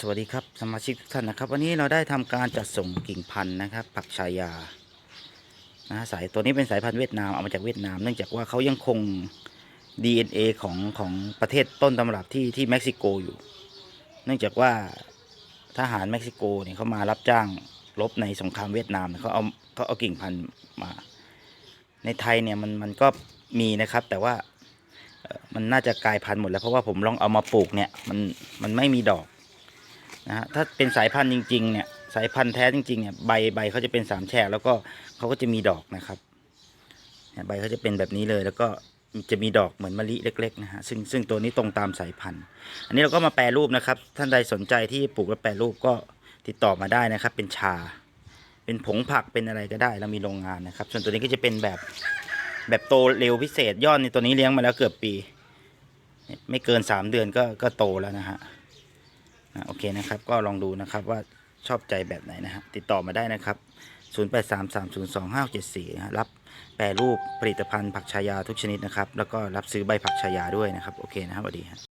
สวัสดีครับสมาชิกทุกท่านนะครับ วันนี้เราได้ทำการจัดส่งกิ่งพันธุ์นะครับผักชายานะสายตัวนี้เป็นสายพันธุ์เวียดนามเอามาจากเวียดนาม เนื่องจากว่าเขายังคง DNA ของของประเทศต้นตำรับที่ที่เม็กซิโกอยู่ เนื่องจากว่าทหารเม็กซิโกเนี่ยเขามารับจ้างรบในสงครามเวียดนามเขาเอาเขาเอากิ่งพันธุ์มา ในไทยเนี่ยมันมันก็มีนะครับ แต่ว่ามันน่าจะกลายพันธุ์หมดแล้วเพราะว่าผมลองเอามาปลูกเนี่ยมันมันไม่มีดอก นะฮะถ้าเป็นสายพันธุ์จริงๆเนี่ยสายพันธุ์แท้จริงๆเนี่ยใบใบเขาจะเป็นสามแฉกแล้วก็เขาก็จะมีดอกนะครับใบเขาจะเป็นแบบนี้เลยแล้วก็จะมีดอกเหมือนมะลิเล็กๆนะฮะซึ่งซึ่งตัวนี้ตรงตามสายพันธุ์ อันนี้เราก็มาแปรรูปนะครับ ท่านใดสนใจที่ปลูกและแปรรูปก็ติดต่อมาได้นะครับ เป็นชา เป็นผงผักเป็นอะไรก็ได้เรามีโรงงานนะครับ ส่วนตัวนี้ก็จะเป็นแบบแบบโตเร็วพิเศษยอดในตัวนี้เลี้ยงมาแล้วเกือบปี ไม่เกินสามเดือนก็ก็โตแล้วนะฮะ โอเคนะครับ ก็ลองดูนะครับว่าชอบใจแบบไหนนะฮะติดต่อมาได้นะครับ 0833025674 รับแปรรูปผลิตภัณฑ์ผักชายาทุกชนิดนะครับ แล้วก็รับซื้อใบผักชายาด้วยนะครับ โอเคนะครับสวัสดีครับ